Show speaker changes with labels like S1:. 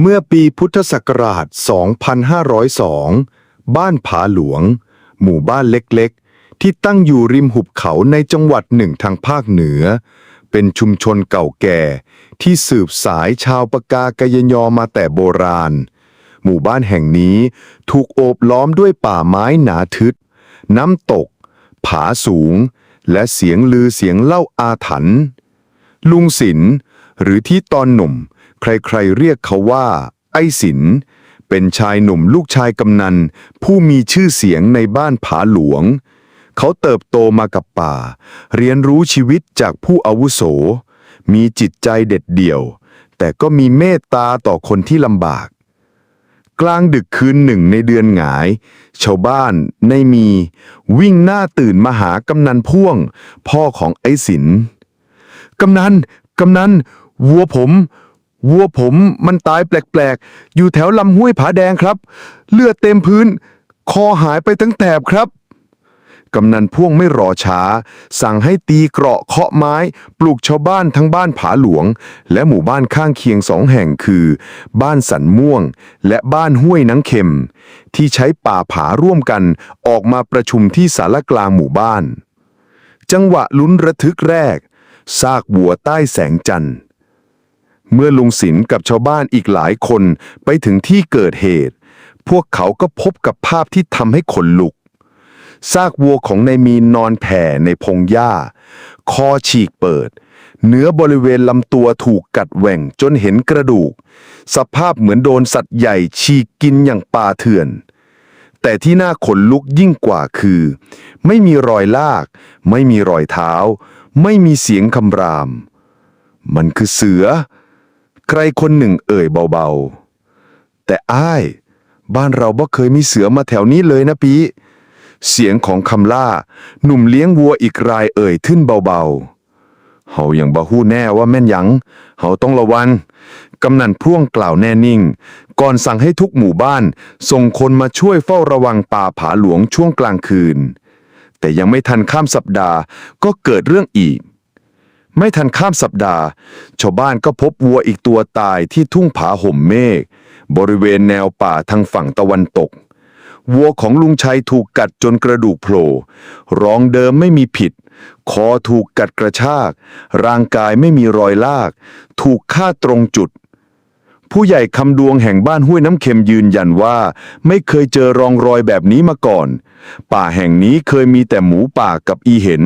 S1: เมื่อปีพุทธศักราช 2502 บ้านผาหลวง หมู่บ้านเล็กๆ ที่ตั้งอยู่ริมหุบเขาในจังหวัดหนึ่งทางภาคเหนือ เป็นชุมชนเก่าแก่ ที่สืบสายชาวปากากยยอมาแต่โบราณ หมู่บ้านแห่งนี้ถูกโอบล้อมด้วยป่าไม้หนาทึบน้ำตก ผาสูง และเสียงลือเสียงเล่าอาถรรพ์ลุงศิลป์หรือที่ตอนหนุ่ม ใครๆเรียกเขาว่า ไอ้ศิลป์เป็นชายหนุ่มลูกชายกำนัน ผู้มีชื่อเสียงในบ้านผาหลวง เขาเติบโตมากับป่า เรียนรู้ชีวิตจากผู้อาวุโส มีจิตใจเด็ดเดี่ยว แต่ก็มีเมตตาต่อคนที่ลำบาก กลางดึกคืนหนึ่งในเดือนหงาย ชาวบ้านในมี วิ่งหน้าตื่นมาหากำนันพ่วง พ่อของไอ้ศิลป์กำนัน กำนัน วัวผม วัวผมมันตายแปลกๆ อยู่แถวลำห้วยผาแดงครับ เลือดเต็มพื้น คอหายไปทั้งแถบครับ กำนันพ่วงไม่รอช้า สั่งให้ตีเกราะเคาะไม้ ปลูกชาวบ้านทั้งบ้านผาหลวง และหมู่บ้านข้างเคียงสองแห่งคือ บ้านสันม่วง และบ้านห้วยนังเข็ม ที่ใช้ป่าผาร่วมกันออกมาประชุมที่ศาลากลางหมู่บ้าน จังหวะลุ้นระทึกแรกซากวัวใต้แสงจันทร์ เมื่อลุงศิลป์กับชาวบ้านอีกหลายคนไปถึงที่เกิดเหตุ พวกเขาก็พบกับภาพที่ทำให้ขนลุก ซากวัวของนายมีนนอนแผ่ในพงหญ้า คอฉีกเปิด เนื้อบริเวณลำตัวถูกกัดแหว่งจนเห็นกระดูก สภาพเหมือนโดนสัตว์ใหญ่ฉีกกินอย่างปลาเถื่อน แต่ที่น่าขนลุกยิ่งกว่าคือ ไม่มีรอยลาก ไม่มีรอยเท้า ไม่มีเสียงคำราม มันคือเสือ ใครคนหนึ่งเอ่ยเบาๆ แต่อ้าย บ้านเราบ่เคยมีเสือมาแถวนี้เลยนะปี เสียงของคำล่า หนุ่มเลี้ยงวัวอีกรายเอ่ยขึ้นเบาๆ เฮาอยังบ่ฮู้แน่ว่าแม่นหยัง เฮาต้องระวัง กำนันพ่วงกล่าวแน่นิ่ง ก่อนสั่งให้ทุกหมู่บ้าน ส่งคนมาช่วยเฝ้าระวังป่าผาหลวงช่วงกลางคืน แต่ยังไม่ทันข้ามสัปดาห์ก็เกิดเรื่องอีก ไม่ทันข้ามสัปดาห์ ชาวบ้านก็พบวัวอีกตัวตายที่ทุ่งผาห่มเมฆบริเวณแนวป่าทางฝั่งตะวันตก วัวของลุงชัยถูกกัดจนกระดูกโผล่ร้องเดิมไม่มีผิด คอถูกกัดกระชาก ร่างกายไม่มีรอยลาก ถูกฆ่าตรงจุด ผู้ใหญ่คำดวงแห่งบ้านห้วยน้ำเค็มยืนยันว่า ไม่เคยเจอรองรอยแบบนี้มาก่อน ป่าแห่งนี้เคยมีแต่หมูป่ากับอีเห็น